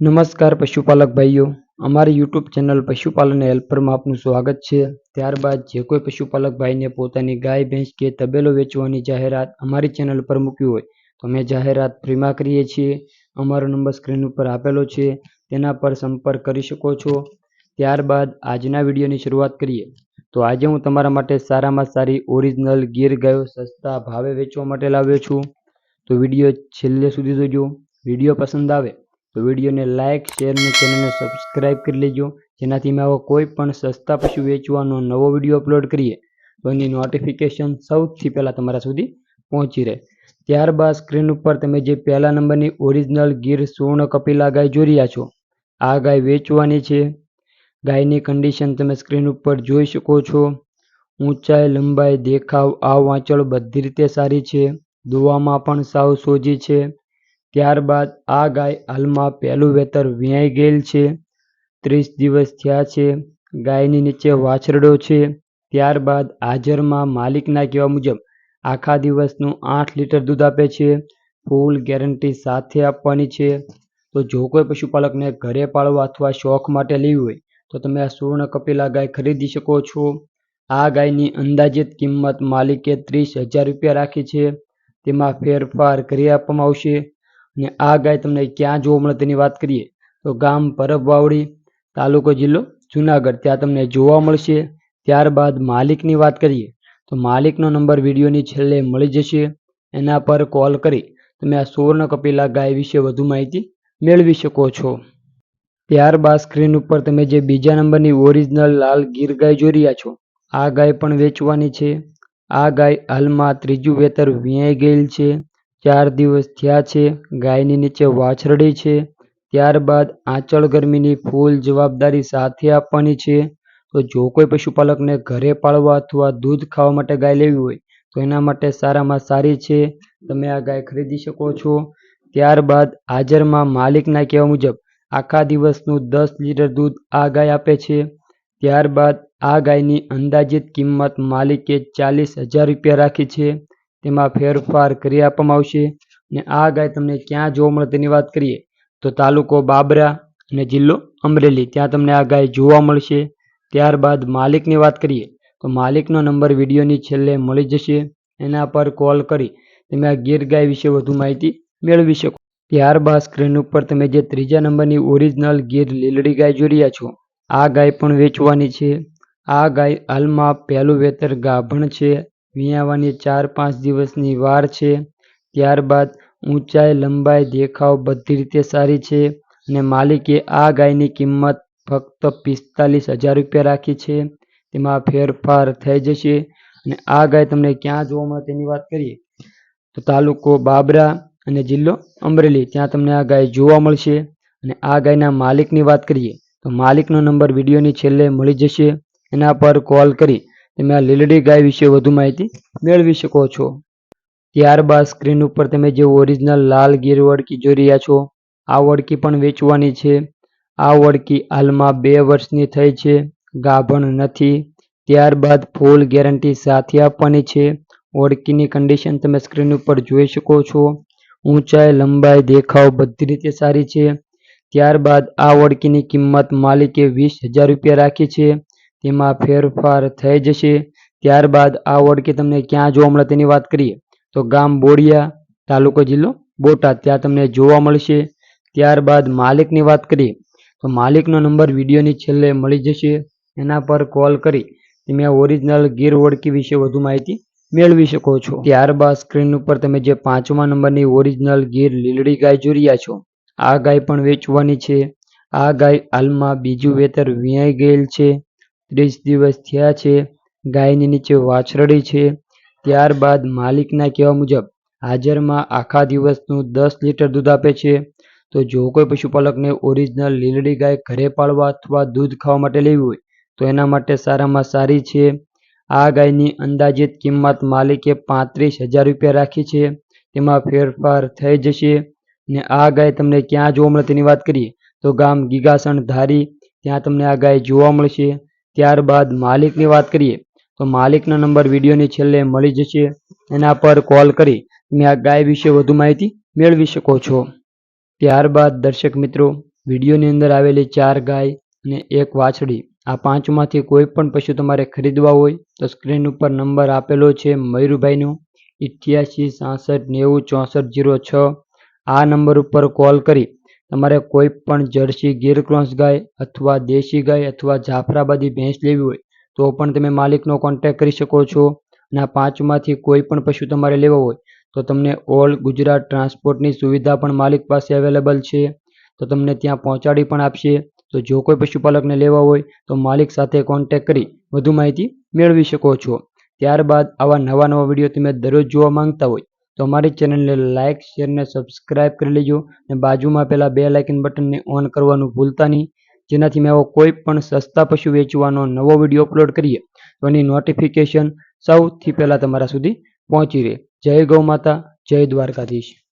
નમસ્કાર પશુપાલક ભાઈઓ. અમારી યુટ્યુબ ચેનલ પશુપાલન હેલ્પરમાં આપનું સ્વાગત છે. ત્યારબાદ જે કોઈ પશુપાલક ભાઈને પોતાની ગાય, ભેંસ કે તબેલો વેચવાની જાહેરાત અમારી ચેનલ પર મૂકવી હોય, તો અમે જાહેરાત ફ્રીમાં કરીએ છીએ. અમારો નંબર સ્ક્રીન ઉપર આપેલો છે. તેના પર સંપર્ક કરી શકો છો. ત્યારબાદ આજના વિડીયોની શરૂઆત કરીએ. તો આજે હું તમારા માટે સારામાં સારી ઓરિજિનલ ગીર ગાયો સસ્તા ભાવે વેચવા માટે લાવ્યો છું. તો વીડિયો છેલ્લે સુધી જોજો. વીડિયો પસંદ આવે તો વિડીયોને લાઇક, શેર અને ચેનલને સબસ્ક્રાઇબ કરી લેજો. જેનાથી મેં આવો કોઈ પણ સસ્તા પશુ વેચવાનો નવો વીડિયો અપલોડ કરીએ, તો એની નોટિફિકેશન સૌથી પહેલાં તમારા સુધી પહોંચી રહે. ત્યારબાદ સ્ક્રીન ઉપર તમે જે પહેલા નંબરની ઓરિજિનલ ગીર સુવર્ણ કપિલા ગાય જોઈ રહ્યા છો, આ ગાય વેચવાની છે. ગાયની કન્ડિશન તમે સ્ક્રીન ઉપર જોઈ શકો છો. ઊંચાઈ, લંબાઈ, દેખાવ, આ વાંચળ બધી રીતે સારી છે. દોવામાં પણ સાવ સોજી છે. ત્યારબાદ આ ગાય હાલમાં પહેલું વેતર વ્યાઈ ગયેલ છે. ત્રીસ દિવસ થયા છે. ગાયની નીચે વાછરડો છે. ત્યારબાદ હાજરમાં માલિકના કહેવા મુજબ આખા દિવસનું આઠ લીટર દૂધ આપે છે. ફૂલ ગેરંટી સાથે આપવાની છે. તો જો કોઈ પશુપાલકને ઘરે પાળવા અથવા શોખ માટે લેવી હોય, તો તમે આ સુવર્ણ કપિલા ગાય ખરીદી શકો છો. આ ગાયની અંદાજિત કિંમત માલિકે ત્રીસ હજાર રૂપિયા રાખી છે. તેમાં ફેરફાર કરી આપવામાં આવશે. અને આ ગાય તમને ક્યાં જોવા મળે તેની વાત કરીએ, તો ગામ પરબ વાવડી તાલુકો જિલ્લો જુનાગઢ. ત્યાં તમને જોવા મળશે. ત્યારબાદ માલિકની વાત કરીએ, તો માલિકનો નંબર વિડીયોની છેલ્લે મળી જશે. એના પર કોલ કરી તમે આ સુવર્ણ કપિલા ગાય વિશે વધુ માહિતી મેળવી શકો છો. ત્યારબાદ સ્ક્રીન ઉપર તમે જે બીજા નંબરની ઓરિજિનલ લાલ ગીર ગાય જોઈ રહ્યા છો, આ ગાય પણ વેચવાની છે. આ ગાય હાલમાં ત્રીજું વેતર વ્યાઈ ગયેલ છે. ચાર દિવસ થયા છે, ગાયની નીચે વાછરડી છે, ત્યારબાદ આંચળ ગરમીની ફૂલ જવાબદારી સાથે આપવાની છે. તો જો કોઈ પશુપાલકને ઘરે પાળવા અથવા દૂધ ખાવા માટે ગાય લેવી હોય, તો એના માટે સારામાં સારી છે. તમે આ ગાય ખરીદી શકો છો. ત્યારબાદ હાજરમાં માલિકના કહેવા મુજબ, આખા દિવસનું દસ લીટર દૂધ આ ગાય આપે છે. ત્યારબાદ આ ગાયની અંદાજિત કિંમત માલિકે ચાલીસ હજાર રૂપિયા રાખી છે. તેમાં ફેરફાર કરી આપવામાં આવશે અને આ ગાય તમને ક્યાં જોવા મળે તેની વાત કરીએ તો તાલુકો બાબરા અને જિલ્લો અમરેલી. ત્યાં તમને આ ગાય જોવા મળશે. ત્યારબાદ માલિકની વાત કરીએ તો માલિકનો નંબર વિડીયોની છેલ્લે મળી જશે. એના પર કોલ કરી તમે આ ગીર ગાય વિશે વધુ માહિતી મેળવી શકો. ત્યારબાદ સ્ક્રીન ઉપર તમે જે ત્રીજા નંબરની ઓરિજિનલ ગીર લીલડી ગાય જોઈ રહ્યા છો, આ ગાય પણ વેચવાની છે. આ ગાય હાલમાં પહેલું વેતર ગાભણ છે. વિયાવાની ચાર પાંચ દિવસની વાર છે. ત્યારબાદ ઊંચાઈ, લંબાઈ, દેખાવ બધી રીતે સારી છે અને માલિકે આ ગાયની કિંમત ફક્ત પિસ્તાલીસ હજાર રૂપિયા રાખી છે. તેમાં ફેરફાર થઈ જશે અને આ ગાય તમને ક્યાં જોવા મળે તેની વાત કરીએ. તો તાલુકો બાબરા અને જિલ્લો અમરેલી, ત્યાં તમને આ ગાય જોવા મળશે અને આ ગાયના માલિકની વાત કરીએ તો માલિકનો નંબર વિડીયોની છેલ્લે મળી જશે. એના પર કોલ કરી તમે આ લીલડી ગાય વિશે વધુ માહિતી મેળવી શકો છો. ત્યારબાદ સ્ક્રીન ઉપર તમે જે ઓરિજિનલ લાલ ગીર વડકી જોઈ રહ્યા છો, આ વડકી પણ વેચવાની છે. આ વડકી હાલમાં બે વર્ષની થઈ છે, ગાભણ નથી. ત્યારબાદ ફૂલ ગેરંટી સાથે આપવાની છે. ઓળકીની કન્ડિશન તમે સ્ક્રીન ઉપર જોઈ શકો છો. ઊંચાઈ, લંબાઈ, દેખાવ બધી રીતે સારી છે. ત્યારબાદ આ ઓળકીની કિંમત માલિકે વીસ હજાર રૂપિયા રાખી છે. તેમાં ફેરફાર થઈ જશે. ત્યારબાદ આ ઓળખી તમને ક્યાં જોવા મળે તેની વાત કરીએ. તો ગામ બોડિયા, તાલુકો જિલ્લો બોટાદ. ત્યાં તમને જોવા મળશે. ત્યારબાદ માલિકની વાત કરીએ. તો માલિકનો નંબર વિડીયોની છેલ્લે મળી જશે. એના પર કોલ કરી તમે ઓરિજિનલ ગીર ઓળખી વિશે વધુ માહિતી મેળવી શકો છો. ત્યારબાદ સ્ક્રીન ઉપર તમે જે પાંચમા નંબરની ઓરિજિનલ ગીર લીલડી ગાય જોઈ રહ્યા છો, આ ગાય પણ વેચવાની છે. આ ગાય હાલમાં બીજું વેતર વ્યાય ગયેલ છે. ત્રીસ દિવસ થયા છે, ગાયની નીચે વાછરડી છે, ત્યારબાદ માલિકના કહેવા મુજબ હાજરમાં આખા દિવસનું દસ લીટર દૂધ આપે છે. તો જો કોઈ પશુપાલકને ઓરિજિનલ લીલડી ગાય ઘરે પાળવા અથવા દૂધ ખાવા માટે લેવી હોય, તો એના માટે સારામાં સારી છે. આ ગાયની અંદાજિત કિંમત માલિકે પાંત્રીસ હજાર રૂપિયા રાખી છે. તેમાં ફેરફાર થઈ જશે. ને આ ગાય તમને ક્યાં જોવા મળે તેની વાત કરીએ, તો ગામ ગીગાસણ ધારી, ત્યાં તમને આ ગાય જોવા મળશે. ત્યારબાદ માલિકની વાત કરીએ, તો માલિકનો નંબર વિડીયોની છેલ્લે મળી જશે. એના પર કોલ કરી તમે આ ગાય વિશે વધુ માહિતી મેળવી શકો છો. ત્યારબાદ દર્શક મિત્રો, વિડીયોની અંદર આવેલી ચાર ગાય અને એક વાછડી, આ પાંચમાંથી કોઈ પણ પશુ તમારે ખરીદવા હોય તો સ્ક્રીન ઉપર નંબર આપેલો છે મયુરભાઈનો, ઇઠ્યાસી, સાસઠ, નેવું, ચોસઠ જીરો છ. આ નંબર ઉપર કોલ કરી તમારે કોઈ પણ જર્સી ગીર ક્રોસ ગાય અથવા દેશી ગાય અથવા જાફરાબાદી ભેંસ લેવી હોય, તો પણ તમે માલિકનો કોન્ટેક્ટ કરી શકો છો. અને આ પાંચમાંથી કોઈ પણ પશુ તમારે લેવા હોય, તો તમને ઓલ ગુજરાત ટ્રાન્સપોર્ટની સુવિધા પણ માલિક પાસે અવેલેબલ છે. તો તમને ત્યાં પહોંચાડી પણ આપશે. તો જો કોઈ પશુપાલકને લેવા હોય, તો માલિક સાથે કોન્ટેક્ટ કરી વધુ માહિતી મેળવી શકો છો. ત્યારબાદ આવા નવા નવા વીડિયો તમે દરરોજ જોવા માંગતા હોય તો અમારી ચેનલને લાઇક શેર ને સબસ્ક્રાઇબ કરી લેજો અને બાજુમાં પેલા બે લાઇકન બટનને ઓન કરવાનું ભૂલતા નહીં. જેનાથી મેં આવો કોઈ પણ સસ્તા પશુ વેચવાનો નવો વીડિયો અપલોડ કરીએ. તો એની નોટિફિકેશન સૌથી પહેલાં તમારા સુધી પહોંચી રહે. જય ગૌ માતા, જય દ્વારકાધીશ.